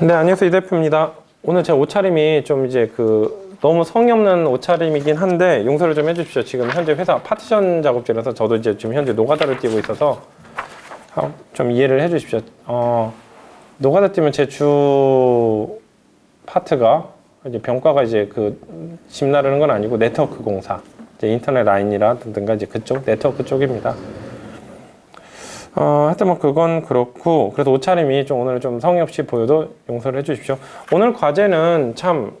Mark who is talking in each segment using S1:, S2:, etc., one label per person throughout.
S1: 네, 안녕하세요. 이 대표입니다. 오늘 제 옷차림이 좀 이제 그 너무 성의 없는 옷차림이긴 한데 용서를 좀 해주십시오. 지금 현재 회사 파티션 작업실에서 저도 이제 지금 현재 노가다를 뛰고 있어서 아, 좀 이해를 해주십시오. 어, 노가다 뛰면 제 주 파트가 이제 병과가 이제 그 집 나르는 건 아니고 네트워크 공사, 이제 인터넷 라인이라든가 이제 그쪽 네트워크 쪽입니다. 어, 하여튼 뭐 그건 그렇고 그래도 옷차림이 좀 오늘 좀 성의 없이 보여도 용서를 해주십시오. 오늘 과제는 참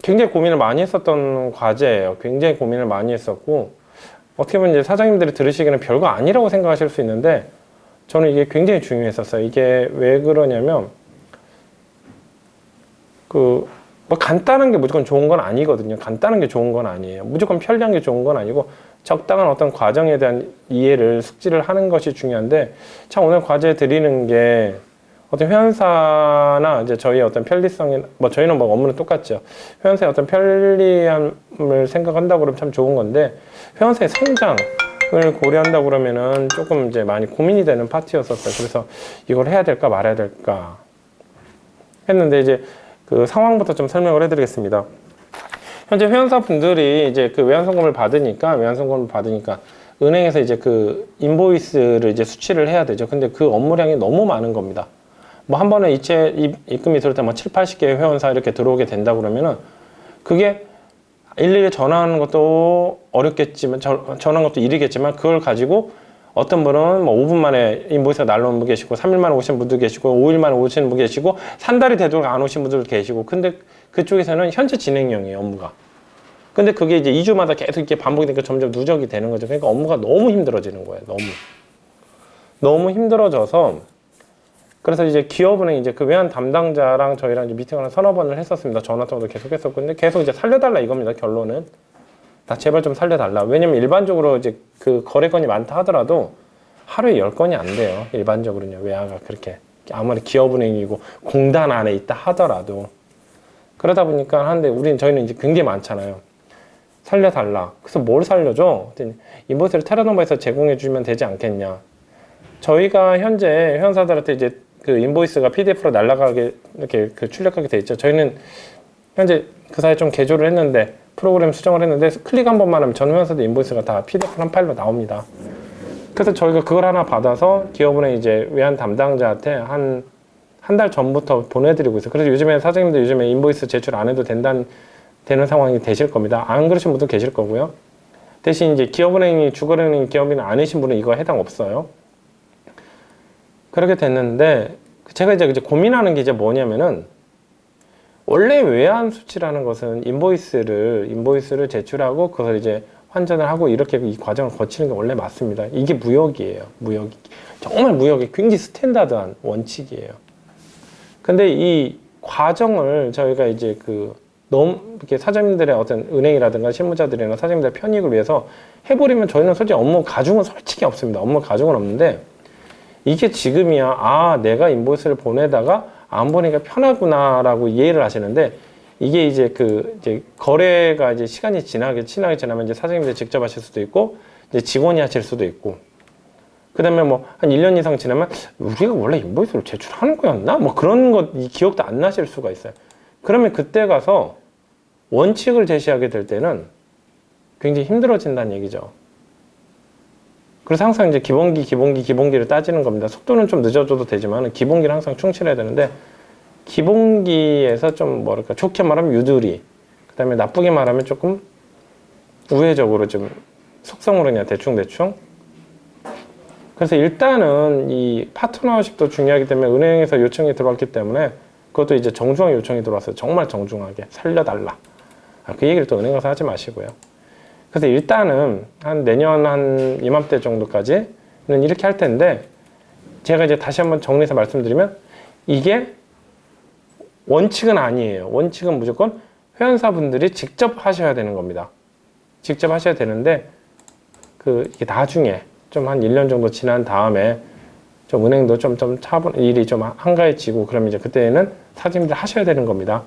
S1: 굉장히 고민을 많이 했었던 과제예요. 굉장히 고민을 많이 했었고 어떻게 보면 이제 사장님들이 들으시기에는 별거 아니라고 생각하실 수 있는데 저는 이게 굉장히 중요했었어요. 이게 왜 그러냐면 그 뭐 간단한 게 무조건 좋은 건 아니거든요. 간단한 게 좋은 건 아니에요. 무조건 편리한 게 좋은 건 아니고 적당한 어떤 과정에 대한 이해를 숙지를 하는 것이 중요한데 참 오늘 과제 드리는 게 어떤 회원사나 이제 저희의 어떤 편리성이 뭐 저희는 뭐 업무는 똑같죠. 회원사의 어떤 편리함을 생각한다고 그러면 참 좋은 건데 회원사의 성장을 고려한다고 그러면은 조금 이제 많이 고민이 되는 파트였었어요. 그래서 이걸 해야 될까 말아야 될까 했는데 이제 그 상황부터 좀 설명을 해드리겠습니다. 현재 회원사 분들이 이제 그 외환송금을 받으니까 외환송금을 받으니까 은행에서 이제 그 인보이스를 이제 수취를 해야 되죠. 근데 그 업무량이 너무 많은 겁니다. 뭐 한 번에 이체 입- 입금이 들어올 때뭐 7, 80개의 회원사 이렇게 들어오게 된다 그러면은 그게 일일이 전화하는 것도 어렵겠지만 저- 전화하는 것도 일이겠지만 그걸 가지고 어떤 분은 뭐 5분 만에 인보이스가 날라온 분 계시고 3일 만에 오신 분도 계시고 5일 만에 오시는 분 계시고 한 달이 되도록 안 오신 분들도 계시고 근데 그쪽에서는 현재 진행형이에요 업무가 근데 그게 이제 2주마다 계속 이렇게 반복이 되니까 점점 누적이 되는 거죠 그러니까 업무가 너무 힘들어지는 거예요 너무 너무 힘들어져서 그래서 이제 기업은행 이제 그 외환 담당자랑 저희랑 이제 미팅을 한 서너 번을 했었습니다 전화 통화도 계속 했었고 근데 계속 이제 살려달라 이겁니다 결론은 다 제발 좀 살려달라. 왜냐면 일반적으로 이제 그 거래 건이 많다 하더라도 하루에 열 건이 안 돼요. 일반적으로는요. 외화가 그렇게 아무리 기업은행이고 공단 안에 있다 하더라도 그러다 보니까 하는데 우리는 저희는 이제 굉장히 많잖아요. 살려달라. 그래서 뭘 살려줘? 인보이스를 테라노바에서 제공해 주면 되지 않겠냐. 저희가 현재 회원사들한테 이제 그 인보이스가 PDF로 날아가게 이렇게 그 출력하게 돼 있죠. 저희는 현재 그 사이에 좀 개조를 했는데 프로그램 수정을 했는데 클릭 한 번만 하면 전 회원사들 인보이스가 다 PDF 한 파일로 나옵니다. 그래서 저희가 그걸 하나 받아서 기업은행 이제 외환 담당자한테 한 한 달 전부터 보내드리고 있어요. 그래서 요즘에 사장님들 요즘에 인보이스 제출 안 해도 된다는 되는 상황이 되실 겁니다. 안 그러신 분도 계실 거고요. 대신 이제 기업은행이 주거은행 기업인 아니신 분은 이거 해당 없어요. 그렇게 됐는데 제가 이제 고민하는 게 이제 뭐냐면은 원래 외환 수치라는 것은 인보이스를 인보이스를 제출하고 그걸 이제 환전을 하고 이렇게 이 과정을 거치는 게 원래 맞습니다. 이게 무역이에요. 무역 정말 무역의 굉장히 스탠다드한 원칙이에요. 근데 이 과정을 저희가 이제 그 너무 이렇게 사장님들의 어떤 은행이라든가 실무자들이나 사장님들의 편익을 위해서 해버리면 저희는 솔직히 업무 가중은 솔직히 없습니다. 업무 가중은 없는데 이게 지금이야 아 내가 인보이스를 보내다가 안 보니까 편하구나라고 이해를 하시는데 이게 이제 그 이제 거래가 이제 시간이 지나게 지나게 지나면 이제 사장님들 직접 하실 수도 있고 이제 직원이 하실 수도 있고 그 다음에 뭐 한 1년 이상 지나면 우리가 원래 인보이스를 제출하는 거였나 뭐 그런 것이 기억도 안 나실 수가 있어요. 그러면 그때 가서 원칙을 제시하게 될 때는 굉장히 힘들어진다는 얘기죠. 그래서 항상 이제 기본기, 기본기, 기본기를 따지는 겁니다. 속도는 좀 늦어져도 되지만 기본기를 항상 충실해야 되는데 기본기에서 좀 뭐랄까 좋게 말하면 유두리, 그 다음에 나쁘게 말하면 조금 우회적으로 좀 속성으로 그냥 대충 대충. 그래서 일단은 이 파트너십도 중요하기 때문에 은행에서 요청이 들어왔기 때문에 그것도 이제 정중하게 요청이 들어왔어요. 정말 정중하게 살려달라. 아, 그 얘기를 또 은행 가서 하지 마시고요. 그래서 일단은 한 내년 한 이맘때 정도까지는 이렇게 할 텐데 제가 이제 다시 한번 정리해서 말씀드리면 이게 원칙은 아니에요. 원칙은 무조건 회원사분들이 직접 하셔야 되는 겁니다. 직접 하셔야 되는데 그 이게 나중에 좀 한 1년 정도 지난 다음에 좀 은행도 좀 좀 차분 일이 좀 한가해지고 그러면 이제 그때는 사장님들 하셔야 되는 겁니다.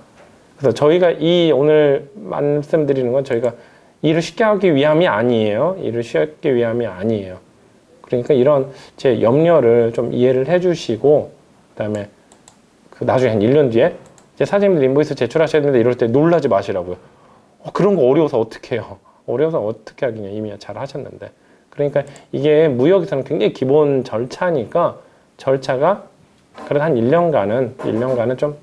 S1: 그래서 저희가 이 오늘 말씀드리는 건 저희가 일을 쉽게 하기 위함이 아니에요. 일을 쉽게 위함이 아니에요. 그러니까 이런 제 염려를 좀 이해를 해주시고 그다음에 그 나중에 한 1년 뒤에 이제 사장님들 인보이스 제출하셔야 되는데 이럴 때 놀라지 마시라고요. 어, 그런 거 어려워서 어떻게 해요? 어려워서 어떻게 하겠냐 이미 잘 하셨는데. 그러니까 이게 무역에서는 굉장히 기본 절차니까 절차가 그래도 한 1년간은 1년간은 좀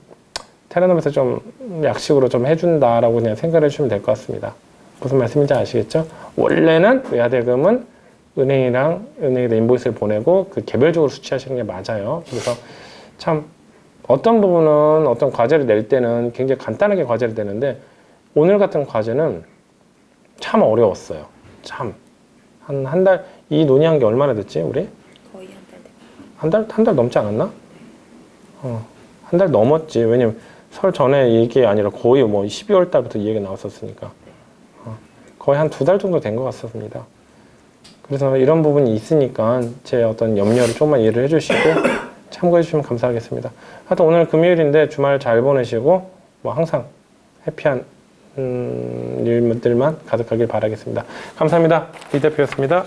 S1: 테레넘에서 좀 약식으로 좀 해준다라고 그냥 생각해 주시면 될 것 같습니다. 무슨 말씀인지 아시겠죠? 원래는 외화대금은 은행이랑 은행에다 인보이스를 보내고 그 개별적으로 수취하시는 게 맞아요. 그래서 참 어떤 부분은 어떤 과제를 낼 때는 굉장히 간단하게 과제를 내는데 오늘 같은 과제는 참 어려웠어요. 참. 한, 한 달, 이 논의한 게 얼마나 됐지, 우리?
S2: 거의 한 달 됐고.
S1: 한 달, 한 달 넘지 않았나? 어, 한 달 넘었지. 왜냐면 설 전에 이게 아니라 거의 뭐 12월 달부터 이 얘기가 나왔었으니까. 어, 거의 한 두 달 정도 된 것 같습니다. 그래서 이런 부분이 있으니까 제 어떤 염려를 조금만 이해를 해주시고 참고해 주시면 감사하겠습니다. 하여튼 오늘 금요일인데 주말 잘 보내시고 뭐 항상 해피한 음, 일들만 가득하길 바라겠습니다. 감사합니다. 이 대표였습니다.